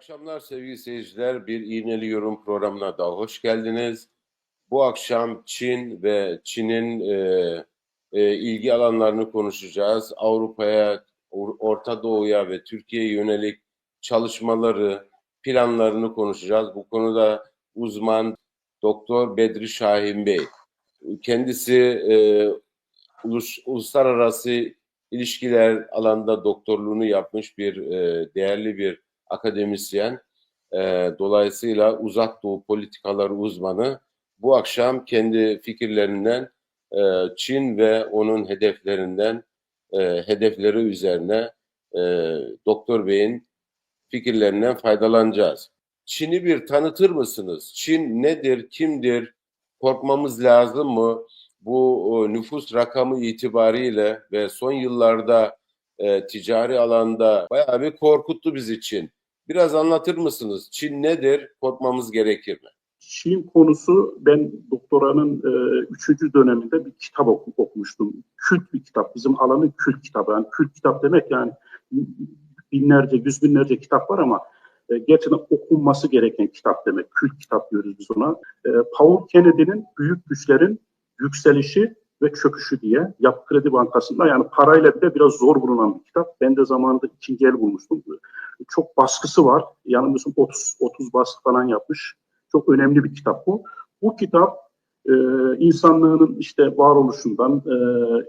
akşamlar sevgili seyirciler. Bir İğneli Yorum programına daha hoş geldiniz. Bu akşam Çin ve Çin'in e, e, ilgi alanlarını konuşacağız. Avrupa'ya, Or- Orta Doğu'ya ve Türkiye'ye yönelik çalışmaları, planlarını konuşacağız. Bu konuda uzman Doktor Bedri Şahin Bey. Kendisi e, ulus, uluslararası ilişkiler alanında doktorluğunu yapmış bir e, değerli bir akademisyen. E, dolayısıyla uzak doğu politikaları uzmanı. Bu akşam kendi fikirlerinden e, Çin ve onun hedeflerinden e, hedefleri üzerine e, Doktor Bey'in fikirlerinden faydalanacağız. Çin'i bir tanıtır mısınız? Çin nedir, kimdir? Korkmamız lazım mı? Bu e, nüfus rakamı itibariyle ve son yıllarda e, ticari alanda bayağı bir korkuttu bizi Çin. Biraz anlatır mısınız? Çin nedir? Korkmamız gerekir mi? Çin konusu ben doktoranın e, üçüncü döneminde bir kitap oku, okumuştum. Kült bir kitap. Bizim alanın kült kitabı. Yani kült kitap demek yani binlerce, yüz binlerce kitap var ama e, gerçekten okunması gereken kitap demek. Kült kitap diyoruz biz ona. E, Paul Kennedy'nin büyük güçlerin yükselişi ve çöküşü diye Yapı Kredi Bankası'nda yani parayla bile biraz zor bulunan bir kitap. Ben de zamanında ikinci el bulmuştum. Çok baskısı var. Yanılmıyorsam 30, 30 baskı falan yapmış. Çok önemli bir kitap bu. Bu kitap e, insanlığın işte varoluşundan e,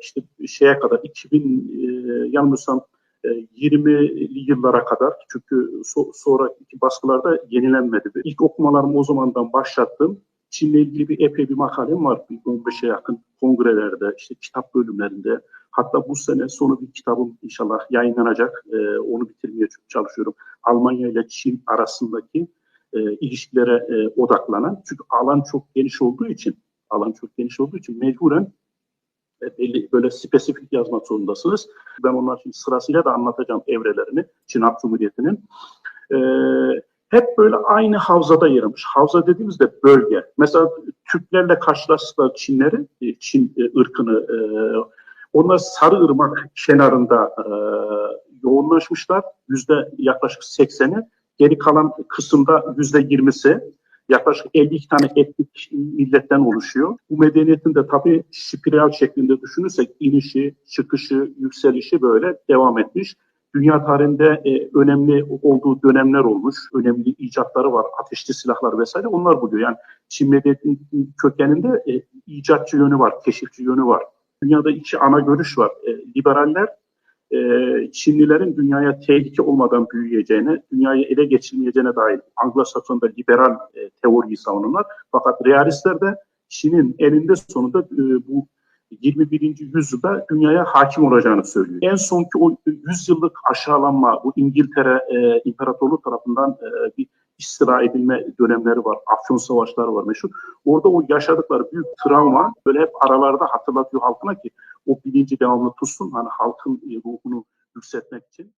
işte şeye kadar 2000 e, yanılmıyorsam e, 20'li yıllara kadar çünkü so, sonraki baskılarda yenilenmedi. İlk okumalarımı o zamandan başlattım. Çin'le ilgili bir epey bir makalem var. Bir 15'e yakın kongrelerde, işte kitap bölümlerinde. Hatta bu sene sonu bir kitabım inşallah yayınlanacak. E, onu bitirmeye çalışıyorum. Almanya ile Çin arasındaki e, ilişkilere e, odaklanan. Çünkü alan çok geniş olduğu için, alan çok geniş olduğu için mecburen belli böyle spesifik yazmak zorundasınız. Ben onlar şimdi sırasıyla da anlatacağım evrelerini Çin Halk Cumhuriyeti'nin. E, hep böyle aynı havzada yer almış. Havza dediğimizde bölge. Mesela Türklerle karşılaştılar Çinleri, e, Çin e, ırkını. E, onlar Sarıırmak kenarında e, yoğunlaşmışlar. Yüzde yaklaşık 80'i. Geri kalan kısımda yüzde 20'si yaklaşık 52 tane etnik milletten oluşuyor. Bu medeniyetin de tabii spiral şeklinde düşünürsek inişi, çıkışı, yükselişi böyle devam etmiş. Dünya tarihinde e, önemli olduğu dönemler olmuş. Önemli icatları var, ateşli silahlar vesaire onlar buluyor. Yani Çin medeniyetinin kökeninde e, icatçı yönü var, keşifçi yönü var. Dünyada iki ana görüş var. E, liberaller e, Çinlilerin dünyaya tehlike olmadan büyüyeceğine, dünyayı ele geçirmeyeceğine dair Anglo-Sakson'da liberal e, teoriyi savunurlar. Fakat realistler de Çin'in elinde sonunda e, bu 21. yüzyılda dünyaya hakim olacağını söylüyor. En sonki o 100 yıllık aşağılanma, bu İngiltere e, İmparatorluğu tarafından e, bir istila edilme dönemleri var. Afyon savaşları var meşhur. Orada o yaşadıkları büyük travma böyle hep aralarda hatırlatıyor halkına ki o bilinci devamlı tutsun. Hani halkın ruhunu yükseltmek için.